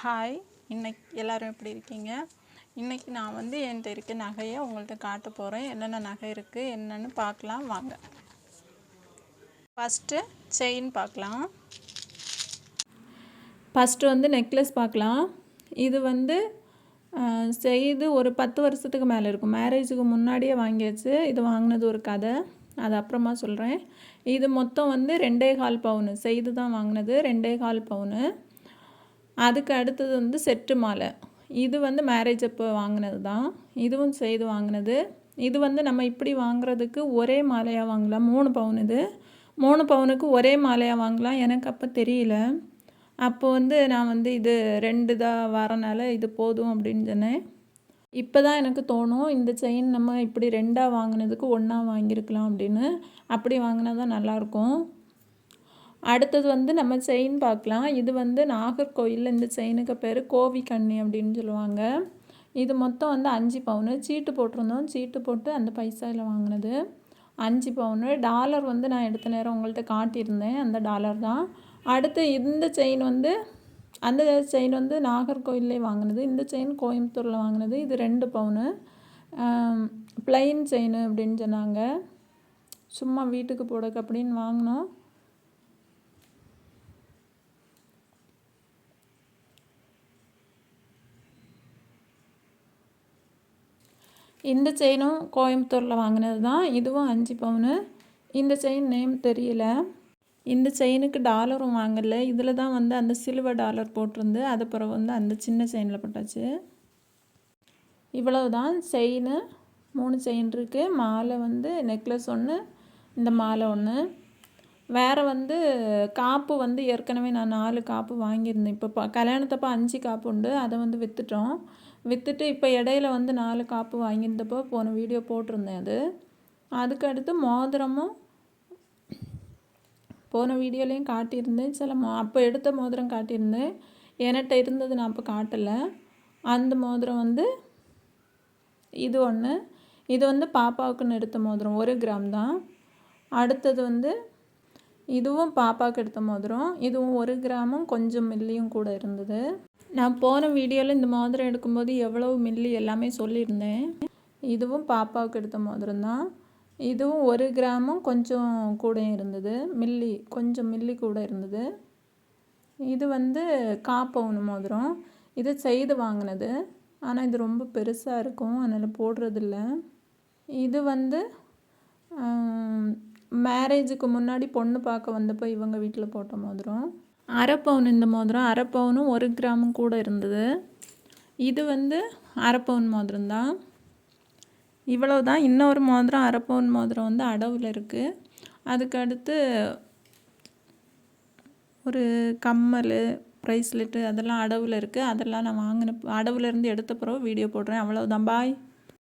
Hi இன்னைக்கு எல்லோரும் எப்படி இருக்கீங்க? இன்றைக்கி நான் வந்து என்கிட்ட இருக்க நகையை உங்கள்கிட்ட காட்ட போகிறேன் என்னென்ன நகை இருக்குது என்னென்னு பார்க்கலாம். வாங்க. ஃபஸ்ட்டு செயின் பார்க்கலாம். ஃபஸ்ட்டு வந்து நெக்லஸ் பார்க்கலாம். இது வந்து செய்து ஒரு பத்து வருஷத்துக்கு மேலே இருக்கும். மேரேஜுக்கு முன்னாடியே வாங்கியாச்சு. இது வாங்கினது ஒரு கதை. அது அப்புறமா சொல்கிறேன் இது மொத்தம் வந்து ரெண்டே கால் பவுனு. செய்து தான் வாங்கினது. ரெண்டே கால் பவுனு. அதுக்கு அடுத்தது வந்து செட்டு மாலை. இது வந்து மேரேஜ் அப்போ வாங்கினது தான். இதுவும் செய்து வாங்கினது. இது வந்து நம்ம இப்படி வாங்குறதுக்கு ஒரே மாலையாக வாங்கலாம். மூணு பவுன் இது. மூணு பவுனுக்கு ஒரே மாலையாக வாங்கலாம். எனக்கு அப்போ தெரியல. அப்போ வந்து நான் வந்து இது ரெண்டு தான் வரனால இது போதும் அப்படின்னு சொன்னேன். இப்போ தான் எனக்கு தோணும் இந்த செயின் நம்ம இப்படி ரெண்டாக வாங்கினதுக்கு ஒன்றா வாங்கியிருக்கலாம் அப்படின்னு. அப்படி வாங்கினா தான் நல்லாயிருக்கும் அடுத்தது வந்து நம்ம செயின் பார்க்கலாம். இது வந்து நாகர்கோயிலில் இந்த செயினுக்கு பேர் கோவி கண்ணி அப்படின்னு சொல்லுவாங்க. இது மொத்தம் வந்து அஞ்சு பவுனு. சீட்டு போட்டிருந்தோம். சீட்டு போட்டு அந்த பைசாவில் வாங்கினது. அஞ்சு பவுனு. டாலர் வந்து நான் எடுத்த நேரம் உங்கள்கிட்ட காட்டியிருந்தேன். அந்த டாலர் தான். அடுத்து இந்த செயின் வந்து அந்த செயின் வந்து நாகர்கோயிலே வாங்கினது. இந்த செயின் கோயம்புத்தூரில் வாங்கினது. இது ரெண்டு பவுனு. ப்ளைன் செயின் அப்படின்னு சொன்னாங்க. சும்மா வீட்டுக்கு போடக்கு அப்படின்னு வாங்கினோம். இந்த செயினும் கோயம்புத்தூரில் வாங்கினது தான் இதுவும் அஞ்சு பவுனு இந்த செயின் நேம் தெரியல. இந்த செயினுக்கு டாலரும் வாங்கல. இதில் தான் வந்து அந்த சில்வர் டாலர் போட்டிருந்து அது பிறகு வந்து அந்த சின்ன செயினில் போட்டாச்சு. இவ்வளவு தான் செயின் மூணு செயின் இருக்குது மாலை வந்து நெக்லஸ் ஒன்று இந்த மாலை ஒன்று வேறு வந்து காப்பு வந்து ஏற்கனவே நான் நாலு காப்பு வாங்கியிருந்தேன். இப்போ ப கல்யாணத்தப்போ அஞ்சு காப்பு உண்டு. அதை வந்து விற்றுட்டோம் விற்றுட்டு இப்போ இடையில வந்து நாலு காப்பு வாங்கியிருந்தப்போ போன வீடியோ போட்டிருந்தேன் அது. அதுக்கு அடுத்து மோதிரமும் போன வீடியோலையும் காட்டியிருந்தேன். சில மோ அப்போ எடுத்த மோதிரம் காட்டியிருந்தேன். என்கிட்ட இருந்தது நான் அப்போ காட்டலை. அந்த மோதிரம் வந்து இது ஒன்று இது வந்து பாப்பாவுக்குன்னு எடுத்த மோதிரம். ஒரு கிராம் தான். அடுத்தது வந்து இதுவும் பாப்பாவுக்கு எடுத்த மோதிரம். இதுவும் ஒரு கிராமும் கொஞ்சம் மில்லியும் கூட இருந்தது. நான் போன வீடியோவில் இந்த மோதிரம் எடுக்கும்போது எவ்வளவு மில்லி எல்லாமே சொல்லியிருந்தேன். இதுவும் பாப்பாவுக்கு எடுத்த மோதிரம் தான். இதுவும் ஒரு கிராமும் கொஞ்சம் கூட இருந்தது. மில்லி கொஞ்சம் மில்லி கூட இருந்தது. இது வந்து காப்பவுன் மோதிரம். இது செய்து வாங்கினது. ஆனால் இது ரொம்ப பெருசாக இருக்கும். அதனால் போடுறதில்ல. இது வந்து மேரேஜுக்கு முன்னாடி பொண்ணு பார்க்க வந்தப்போ இவங்க வீட்டில் போட்ட மோதிரம். அரை பவுன் இந்த மோதிரம். அரை பவுனும் ஒரு கிராமும் கூட இருந்தது. இது வந்து அரை பவுன் மோதிரம் தான். இவ்வளவு தான் இன்னொரு மோதிரம் அரை பவுன் மோதிரம் வந்து அடவில் இருக்குது அதுக்கு அடுத்து ஒரு கம்மல் ப்ரைஸ்லெட்டு அதெல்லாம் அடவில் இருக்குது அதெல்லாம் நான் வாங்கின அடவுலேருந்து எடுத்த பிறகு வீடியோ போடுறேன். அவ்வளோதான் பாய்